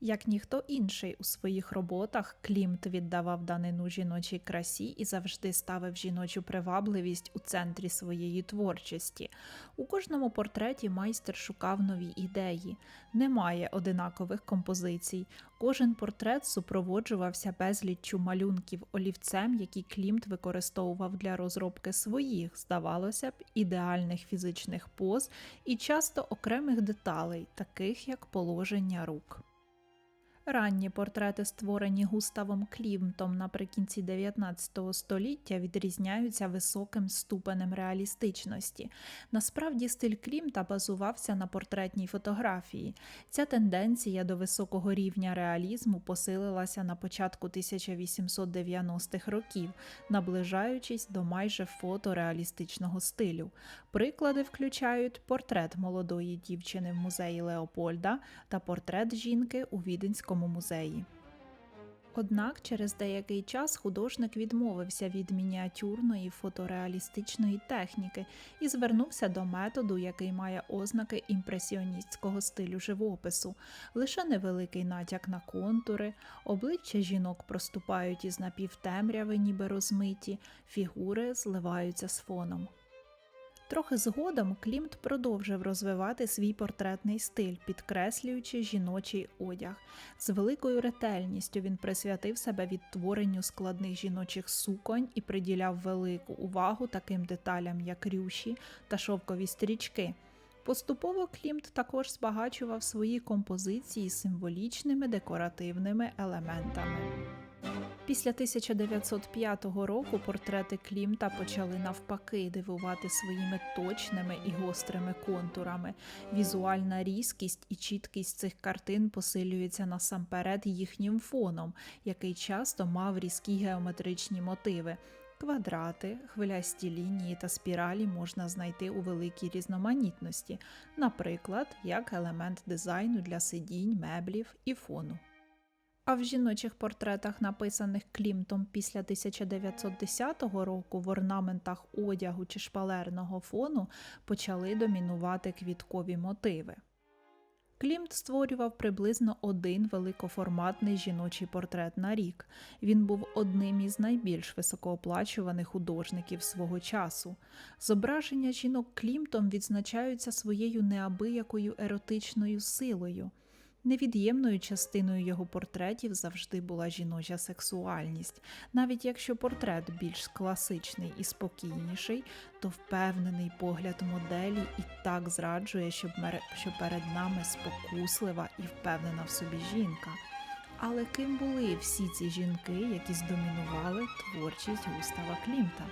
Як ніхто інший у своїх роботах, Клімт віддавав данину жіночій красі і завжди ставив жіночу привабливість у центрі своєї творчості. У кожному портреті майстер шукав нові ідеї. Немає одинакових композицій. Кожен портрет супроводжувався безліччю малюнків олівцем, які Клімт використовував для розробки своїх, здавалося б, ідеальних фізичних поз і часто окремих деталей, таких як положення рук. Ранні портрети, створені Густавом Клімтом наприкінці 19 століття, відрізняються високим ступенем реалістичності. Насправді, стиль Клімта базувався на портретній фотографії. Ця тенденція до високого рівня реалізму посилилася на початку 1890-х років, наближаючись до майже фотореалістичного стилю. Приклади включають портрет молодої дівчини в музеї Леопольда та портрет жінки у Віденському музеї. Однак через деякий час художник відмовився від мініатюрної фотореалістичної техніки і звернувся до методу, який має ознаки імпресіоністського стилю живопису, лише невеликий натяк на контури, обличчя жінок проступають із напівтемряви, ніби розмиті, фігури зливаються з фоном. Трохи згодом Клімт продовжив розвивати свій портретний стиль, підкреслюючи жіночий одяг. З великою ретельністю він присвятив себе відтворенню складних жіночих суконь і приділяв велику увагу таким деталям, як рюші та шовкові стрічки. Поступово Клімт також збагачував свої композиції символічними декоративними елементами. Після 1905 року портрети Клімта почали навпаки дивувати своїми точними і гострими контурами. Візуальна різкість і чіткість цих картин посилюється насамперед їхнім фоном, який часто мав різкі геометричні мотиви. Квадрати, хвилясті лінії та спіралі можна знайти у великій різноманітності, наприклад, як елемент дизайну для сидінь, меблів і фону. А в жіночих портретах, написаних Клімтом після 1910 року, в орнаментах одягу чи шпалерного фону почали домінувати квіткові мотиви. Клімт створював приблизно один великоформатний жіночий портрет на рік. Він був одним із найбільш високооплачуваних художників свого часу. Зображення жінок Клімтом відзначаються своєю неабиякою еротичною силою. Невід'ємною частиною його портретів завжди була жіноча сексуальність. Навіть якщо портрет більш класичний і спокійніший, то впевнений погляд моделі і так зраджує, що перед нами спокуслива і впевнена в собі жінка. Але ким були всі ці жінки, які здомінували творчість Густава Клімта?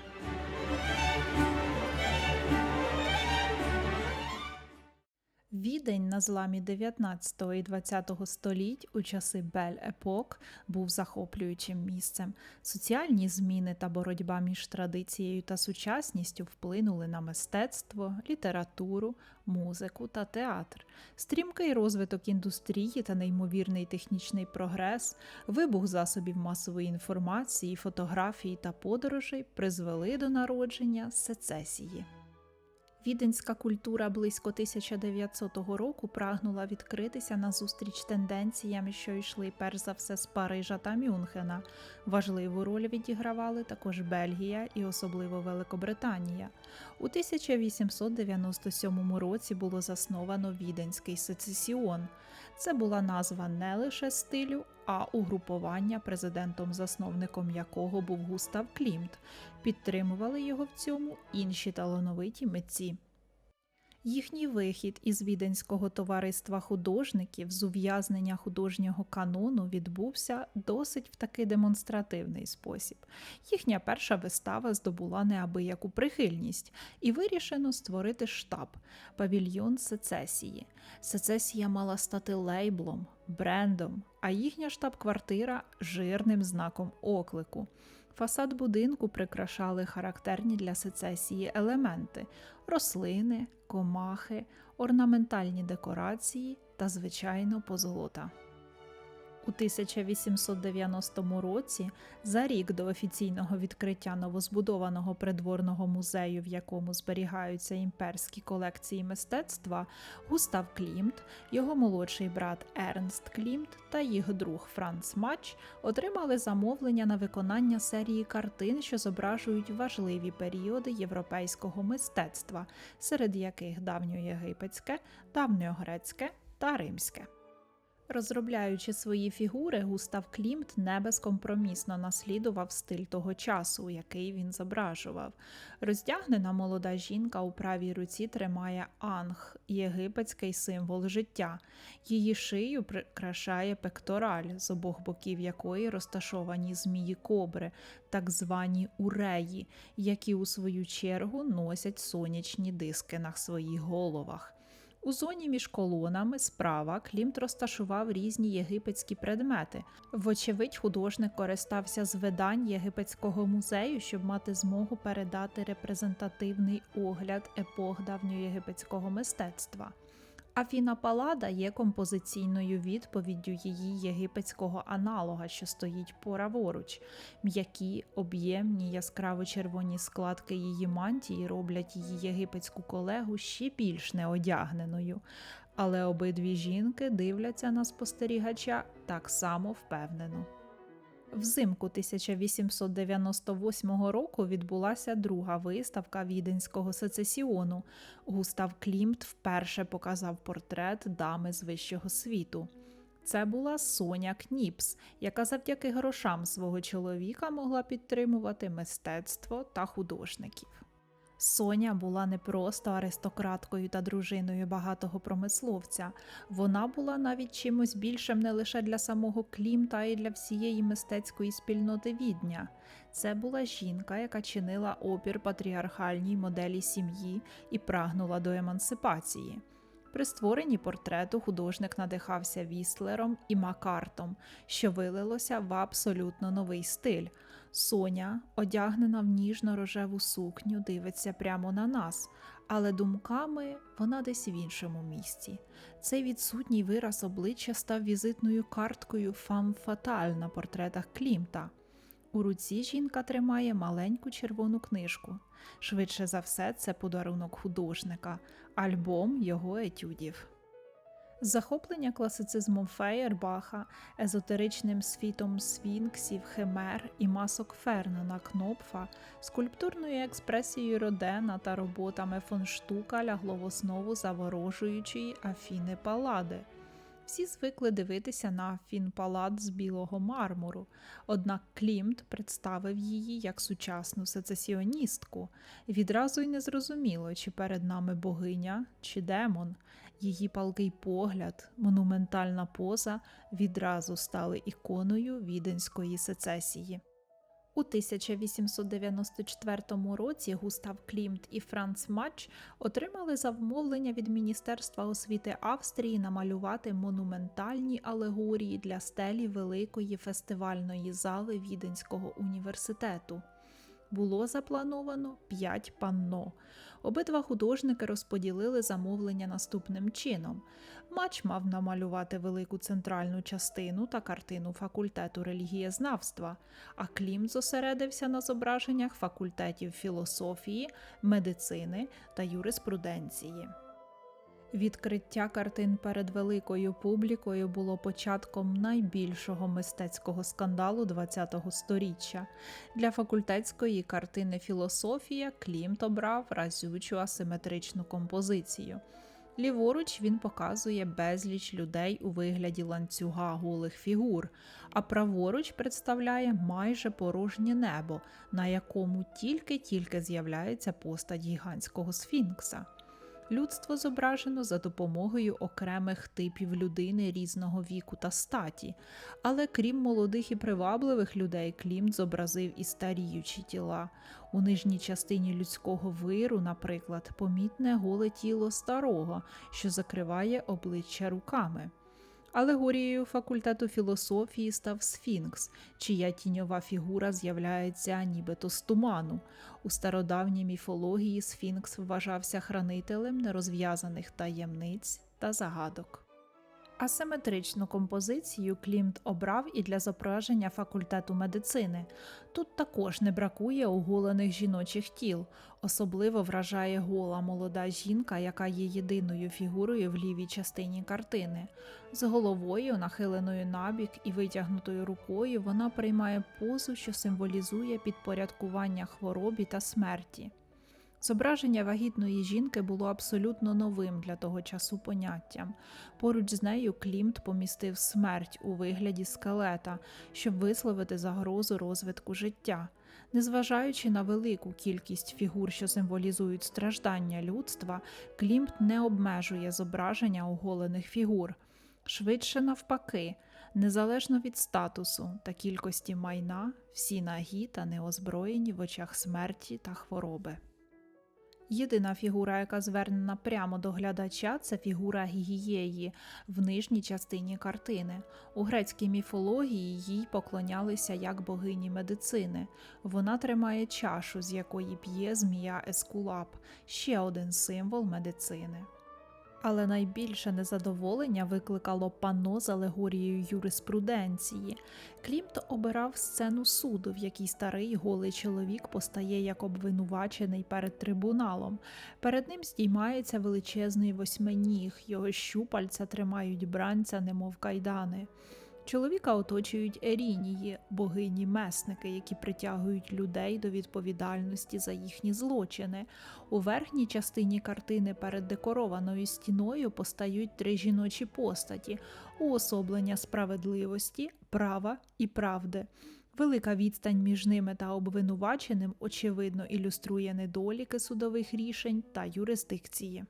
Відень на зламі 19 і 20 століть у часи Бель-Епок був захоплюючим місцем. Соціальні зміни та боротьба між традицією та сучасністю вплинули на мистецтво, літературу, музику та театр. Стрімкий розвиток індустрії та неймовірний технічний прогрес, вибух засобів масової інформації, фотографії та подорожей призвели до народження сецесії. Віденська культура близько 1900 року прагнула відкритися назустріч тенденціям, що йшли перш за все з Парижа та Мюнхена. Важливу роль відігравали також Бельгія і особливо Великобританія. У 1897 році було засновано Віденський сецесіон. Це була назва не лише стилю, а угрупування, президентом-засновником якого був Густав Клімт. Підтримували його в цьому інші талановиті митці. Їхній вихід із віденського товариства художників з ув'язнення художнього канону відбувся досить в такий демонстративний спосіб. Їхня перша вистава здобула неабияку прихильність і вирішено створити штаб павільйон сецесії. Сецесія мала стати лейблом, брендом, а їхня штаб-квартира жирним знаком оклику. Фасад будинку прикрашали характерні для сецесії елементи рослини, комахи, орнаментальні декорації та, звичайно, позолота. У 1890 році, за рік до офіційного відкриття новозбудованого придворного музею, в якому зберігаються імперські колекції мистецтва, Густав Клімт, його молодший брат Ернст Клімт та їх друг Франц Мач отримали замовлення на виконання серії картин, що зображують важливі періоди європейського мистецтва, серед яких давньоєгипетське, давньогрецьке та римське. Розробляючи свої фігури, Густав Клімт не безкомпромісно наслідував стиль того часу, який він зображував. Роздягнена молода жінка у правій руці тримає анг, єгипетський символ життя. Її шию прикрашає пектораль, з обох боків якої розташовані змії кобри, так звані уреї, які у свою чергу носять сонячні диски на своїх головах. У зоні між колонами справа Клімт розташував різні єгипетські предмети. Вочевидь, художник користався з видань єгипетського музею, щоб мати змогу передати репрезентативний огляд епох давньоєгипетського мистецтва. Афіна Палада є композиційною відповіддю її єгипетського аналога, що стоїть пораворуч. М'які, об'ємні, яскраво червоні складки її мантії роблять її єгипетську колегу ще більш неодягненою. Але обидві жінки дивляться на спостерігача так само впевнено. Взимку 1898 року відбулася друга виставка віденського сецесіону. Густав Клімт вперше показав портрет дами з вищого світу. Це була Соня Кніпс, яка завдяки грошам свого чоловіка могла підтримувати мистецтво та художників. Соня була не просто аристократкою та дружиною багатого промисловця, вона була навіть чимось більшим не лише для самого Клімта, а й для всієї мистецької спільноти відня. Це була жінка, яка чинила опір патріархальній моделі сім'ї і прагнула до емансипації. При створенні портрету художник надихався Вістлером і Макартом, що вилилося в абсолютно новий стиль. Соня, одягнена в ніжно-рожеву сукню, дивиться прямо на нас, але думками вона десь в іншому місці. Цей відсутній вираз обличчя став візитною карткою фам фаталь на портретах Клімта. У руці жінка тримає маленьку червону книжку. Швидше за все, це подарунок художника, альбом його етюдів. Захоплення класицизмом Феєрбаха, езотеричним світом сфінксів, химер і масок Фернана Кнопфа, скульптурною експресією Родена та роботами фон Штука лягло в основу заворожуючої Афіни Палади. Всі звикли дивитися на фінпалат з білого мармуру, однак Клімт представив її як сучасну сецесіоністку. Відразу й не зрозуміло, чи перед нами богиня, чи демон. Її палкий погляд, монументальна поза відразу стали іконою віденської сецесії. У 1894 році Густав Клімт і Франц Матч отримали замовлення від Міністерства освіти Австрії намалювати монументальні алегорії для стелі великої фестивальної зали Віденського університету. Було заплановано п'ять панно. Обидва художники розподілили замовлення наступним чином. Мач мав намалювати велику центральну частину та картину факультету релігієзнавства, а Клім зосередився на зображеннях факультетів філософії, медицини та юриспруденції. Відкриття картин перед великою публікою було початком найбільшого мистецького скандалу ХХ століття. Для факультетської картини Філософія Клімт обрав разючу асиметричну композицію. Ліворуч він показує безліч людей у вигляді ланцюга голих фігур, а праворуч представляє майже порожнє небо, на якому тільки-тільки з'являється постать гігантського сфінкса. Людство зображено за допомогою окремих типів людини різного віку та статі, але крім молодих і привабливих людей, Клімт зобразив і старіючі тіла. У нижній частині людського виру, наприклад, помітне голе тіло старого, що закриває обличчя руками. Алегорією факультету філософії став Сфінкс, чия тіньова фігура з'являється нібито з туману. У стародавній міфології Сфінкс вважався хранителем нерозв'язаних таємниць та загадок. Асиметричну композицію Клімт обрав і для зображення факультету медицини. Тут також не бракує оголених жіночих тіл. Особливо вражає гола молода жінка, яка є єдиною фігурою в лівій частині картини. З головою, нахиленою набік і витягнутою рукою, вона приймає позу, що символізує підпорядкування хворобі та смерті. Зображення вагітної жінки було абсолютно новим для того часу поняттям. Поруч з нею Клімт помістив смерть у вигляді скелета, щоб висловити загрозу розвитку життя. Незважаючи на велику кількість фігур, що символізують страждання людства, Клімт не обмежує зображення оголених фігур. Швидше навпаки, незалежно від статусу та кількості майна, всі нагі та неозброєні в очах смерті та хвороби. Єдина фігура, яка звернена прямо до глядача, це фігура гігієї в нижній частині картини. У грецькій міфології їй поклонялися як богині медицини. Вона тримає чашу, з якої п'є змія Ескулап, ще один символ медицини. Але найбільше незадоволення викликало панно з алегорією юриспруденції. Клімт обирав сцену суду, в якій старий голий чоловік постає як обвинувачений перед трибуналом. Перед ним здіймається величезний восьминіг, його щупальця тримають бранця, немов кайдани. Чоловіка оточують ерінії, богині месники, які притягують людей до відповідальності за їхні злочини. У верхній частині картини перед декорованою стіною постають три жіночі постаті уособлення справедливості, права і правди. Велика відстань між ними та обвинуваченим очевидно ілюструє недоліки судових рішень та юрисдикції.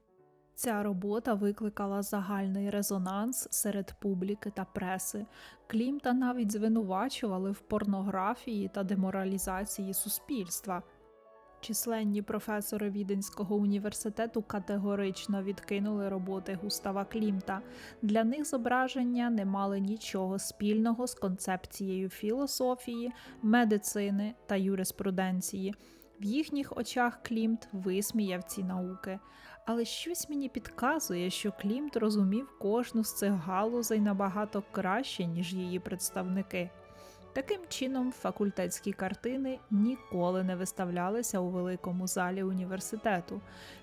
Ця робота викликала загальний резонанс серед публіки та преси. Клімта навіть звинувачували в порнографії та деморалізації суспільства. Численні професори Віденського університету категорично відкинули роботи Густава Клімта. Для них зображення не мали нічого спільного з концепцією філософії, медицини та юриспруденції. В їхніх очах Клімт висміяв ці науки але щось мені підказує, що Клімт розумів кожну з цих галузей набагато краще, ніж її представники. Таким чином, факультетські картини ніколи не виставлялися у великому залі університету.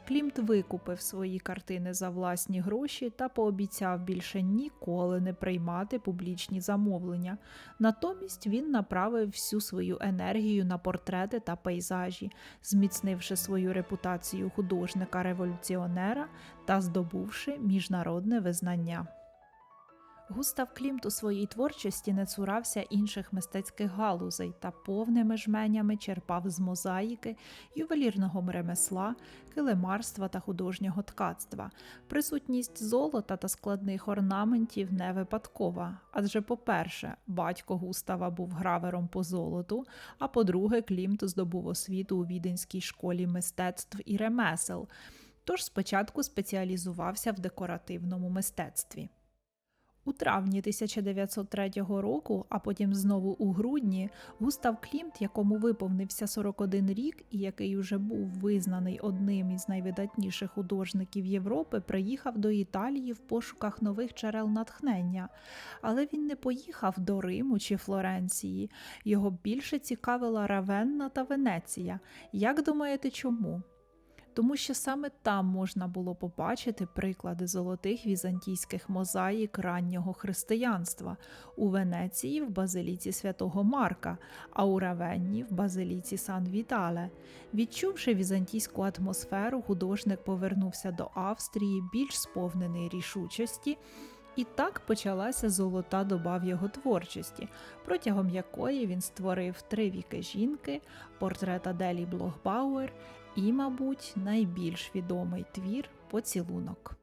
Клімт викупив свої картини за власні гроші та пообіцяв більше ніколи не приймати публічні замовлення. Натомість він направив всю свою енергію на портрети та пейзажі, зміцнивши свою репутацію художника-революціонера та здобувши міжнародне визнання. Густав Клімт у своїй творчості не цурався інших мистецьких галузей та повними жменями черпав з мозаїки, ювелірного ремесла, килимарства та художнього ткацтва. Присутність золота та складних орнаментів не випадкова. Адже, по-перше, батько Густава був гравером по золоту, а по-друге, Клімт здобув освіту у віденській школі мистецтв і ремесел. Тож спочатку спеціалізувався в декоративному мистецтві. У травні 1903 року, а потім знову у грудні, Густав Клімт, якому виповнився 41 рік і який уже був визнаний одним із найвидатніших художників Європи, приїхав до Італії в пошуках нових джерел натхнення. Але він не поїхав до Риму чи Флоренції. Його більше цікавила Равенна та Венеція. Як думаєте, чому? Тому що саме там можна було побачити приклади золотих візантійських мозаїк раннього християнства у Венеції в базиліці святого Марка, а у Равенні в базиліці Сан Вітале. Відчувши візантійську атмосферу, художник повернувся до Австрії більш сповнений рішучості. І так почалася золота доба в його творчості, протягом якої він створив три віки жінки, портрет Аделі Блохбауер і, мабуть, найбільш відомий твір Поцілунок.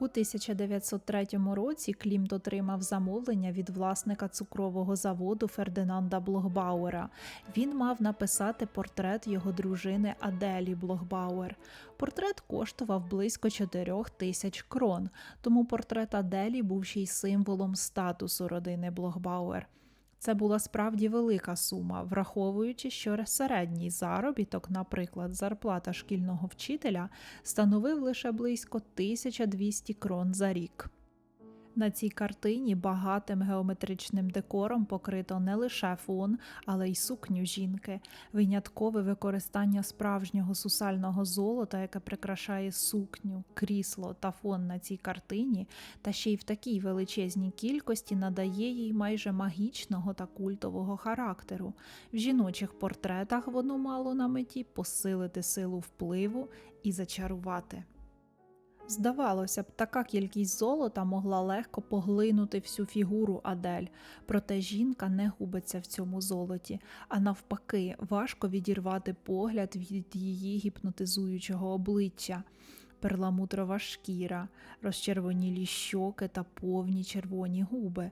У 1903 році Клімт отримав замовлення від власника цукрового заводу Фердинанда Блохбауера. Він мав написати портрет його дружини Аделі Блохбауер. Портрет коштував близько 4 тисяч крон, тому портрет Аделі був ще й символом статусу родини Блохбауер. Це була справді велика сума, враховуючи, що середній заробіток, наприклад, зарплата шкільного вчителя, становив лише близько 1200 крон за рік. На цій картині багатим геометричним декором покрито не лише фон, але й сукню жінки, виняткове використання справжнього сусального золота, яке прикрашає сукню, крісло та фон на цій картині, та ще й в такій величезній кількості надає їй майже магічного та культового характеру. В жіночих портретах воно мало на меті посилити силу впливу і зачарувати. Здавалося б, така кількість золота могла легко поглинути всю фігуру Адель, проте жінка не губиться в цьому золоті, а навпаки, важко відірвати погляд від її гіпнотизуючого обличчя. Перламутрова шкіра, розчервонілі щоки та повні червоні губи,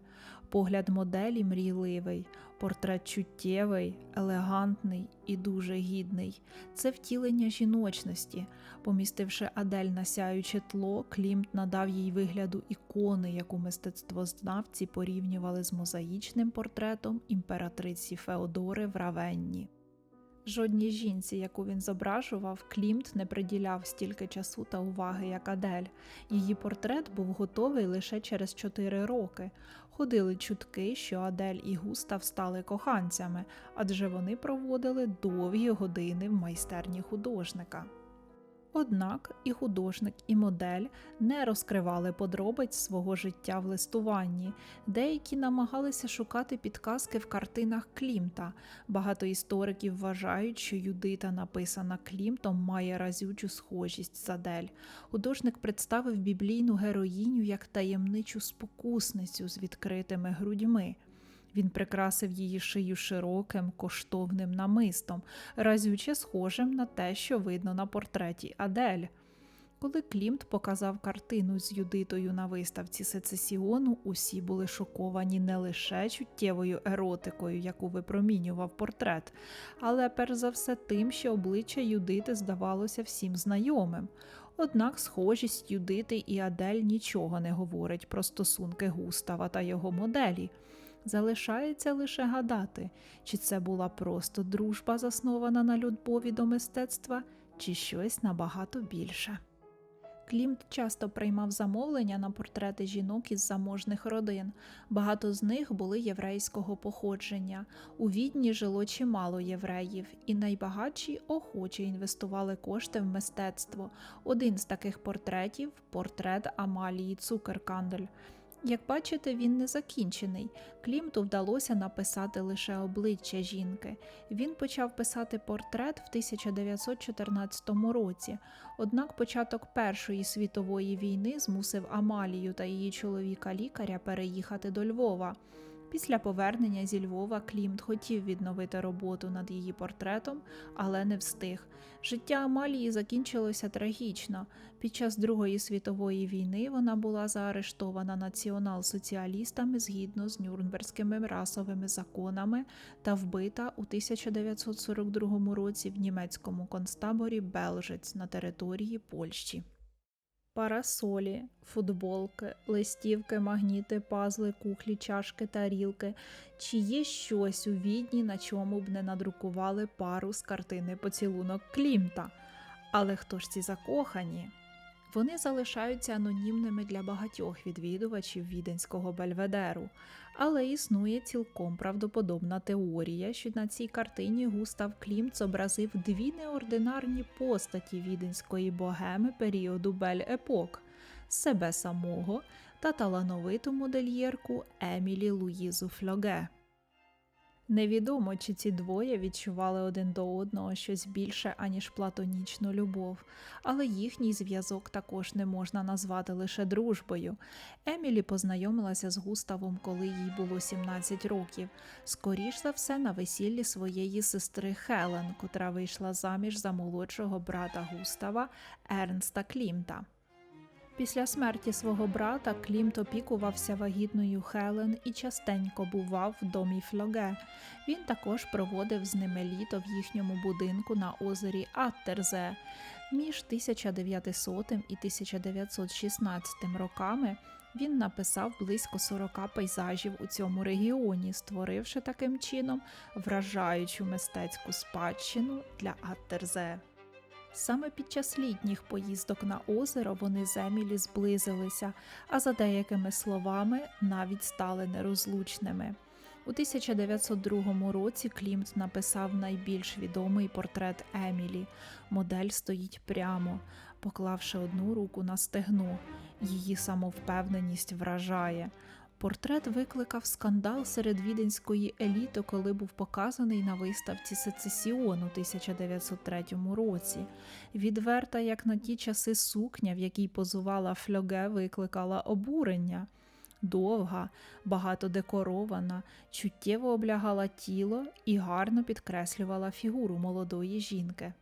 погляд моделі мрійливий, портрет чуттєвий, елегантний і дуже гідний. Це втілення жіночності. Помістивши Адель на сяюче тло, Клімт надав їй вигляду ікони, яку мистецтвознавці порівнювали з мозаїчним портретом імператриці Феодори в Равенні. Жодній жінці, яку він зображував, Клімт не приділяв стільки часу та уваги, як Адель. Її портрет був готовий лише через чотири роки. Ходили чутки, що Адель і Густав стали коханцями, адже вони проводили довгі години в майстерні художника. Однак і художник, і модель не розкривали подробиць свого життя в листуванні. Деякі намагалися шукати підказки в картинах Клімта. Багато істориків вважають, що Юдита, написана Клімтом, має разючу схожість з Адель. Художник представив біблійну героїню як таємничу спокусницю з відкритими грудьми. Він прикрасив її шию широким, коштовним намистом, разюче схожим на те, що видно на портреті Адель. Коли Клімт показав картину з Юдитою на виставці сецесіону, усі були шоковані не лише чуттєвою еротикою, яку випромінював портрет, але перш за все тим, що обличчя Юдити здавалося всім знайомим. Однак схожість Юдити і Адель нічого не говорить про стосунки Густава та його моделі. Залишається лише гадати, чи це була просто дружба, заснована на любові до мистецтва, чи щось набагато більше. Клімт часто приймав замовлення на портрети жінок із заможних родин. Багато з них були єврейського походження. У відні жило чимало євреїв, і найбагатші охоче інвестували кошти в мистецтво. Один з таких портретів портрет Амалії Цукеркандель. Як бачите, він не закінчений. Клімту вдалося написати лише обличчя жінки. Він почав писати портрет в 1914 році. Однак початок Першої світової війни змусив Амалію та її чоловіка лікаря переїхати до Львова. Після повернення зі Львова Клімт хотів відновити роботу над її портретом, але не встиг. Життя Амалії закінчилося трагічно. Під час Другої світової війни вона була заарештована націонал-соціалістами згідно з Нюрнберзькими расовими законами та вбита у 1942 році в німецькому концтаборі Белжець на території Польщі. Парасолі, футболки, листівки, магніти, пазли, кухлі, чашки, тарілки. Чи є щось у відні, на чому б не надрукували пару з картини поцілунок Клімта? Але хто ж ці закохані? Вони залишаються анонімними для багатьох відвідувачів віденського бельведеру, але існує цілком правдоподобна теорія, що на цій картині Густав Клімт зобразив дві неординарні постаті віденської богеми періоду Бель-Епок себе самого та талановиту модельєрку Емілі Луїзу Флоге. Невідомо, чи ці двоє відчували один до одного щось більше, аніж платонічну любов, але їхній зв'язок також не можна назвати лише дружбою. Емілі познайомилася з Густавом, коли їй було 17 років, скоріш за все на весіллі своєї сестри Хелен, котра вийшла заміж за молодшого брата Густава Ернста Клімта. Після смерті свого брата Клімт опікувався вагітною Хелен і частенько бував в домі Флоге. Він також проводив з ними літо в їхньому будинку на озері Аттерзе. Між 1900 і 1916 роками він написав близько 40 пейзажів у цьому регіоні, створивши таким чином вражаючу мистецьку спадщину для Аттерзе. Саме під час літніх поїздок на озеро вони з Емілі зблизилися, а за деякими словами навіть стали нерозлучними. У 1902 році Клімт написав найбільш відомий портрет Емілі. Модель стоїть прямо, поклавши одну руку на стегно. Її самовпевненість вражає. Портрет викликав скандал серед віденської еліти, коли був показаний на виставці Сецесіон у 1903 році. Відверта, як на ті часи, сукня, в якій позувала фльоге, викликала обурення. Довга, багато декорована, чуттєво облягала тіло і гарно підкреслювала фігуру молодої жінки.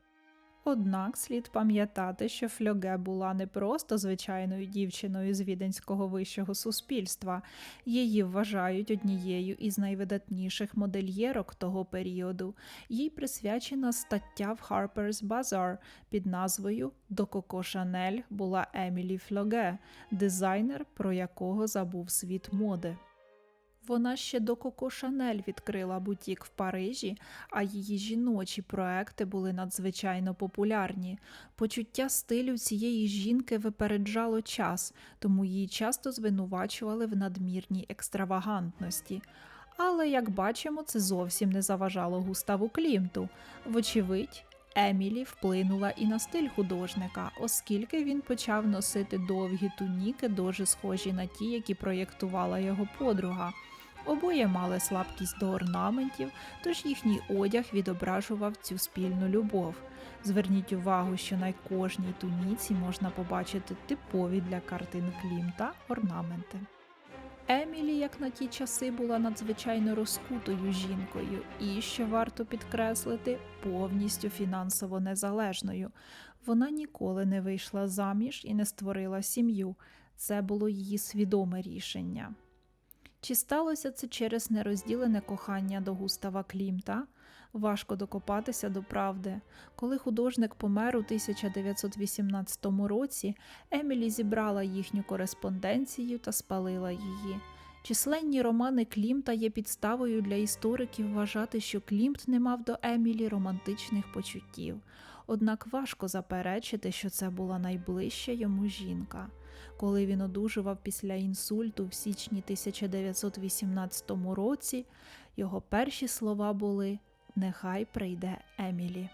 Однак слід пам'ятати, що Фльоге була не просто звичайною дівчиною з віденського вищого суспільства, її вважають однією із найвидатніших модельєрок того періоду. Їй присвячена стаття в Harper's Bazaar під назвою До Коко Шанель була Емілі Фльоге, дизайнер, про якого забув світ моди. Вона ще до Коко Шанель відкрила бутік в Парижі, а її жіночі проекти були надзвичайно популярні. Почуття стилю цієї жінки випереджало час, тому її часто звинувачували в надмірній екстравагантності. Але, як бачимо, це зовсім не заважало Густаву Клімту. Вочевидь, Емілі вплинула і на стиль художника, оскільки він почав носити довгі туніки, дуже схожі на ті, які проєктувала його подруга. Обоє мали слабкість до орнаментів, тож їхній одяг відображував цю спільну любов. Зверніть увагу, що на кожній туніці можна побачити типові для картин Клімта орнаменти. Емілі, як на ті часи, була надзвичайно розкутою жінкою і, що варто підкреслити, повністю фінансово незалежною. Вона ніколи не вийшла заміж і не створила сім'ю. Це було її свідоме рішення. Чи сталося це через нерозділене кохання до Густава Клімта? Важко докопатися до правди. Коли художник помер у 1918 році, Емілі зібрала їхню кореспонденцію та спалила її. Численні романи Клімта є підставою для істориків вважати, що Клімт не мав до Емілі романтичних почуттів. Однак важко заперечити, що це була найближча йому жінка коли він одужував після інсульту в січні 1918 році, його перші слова були Нехай прийде Емілі.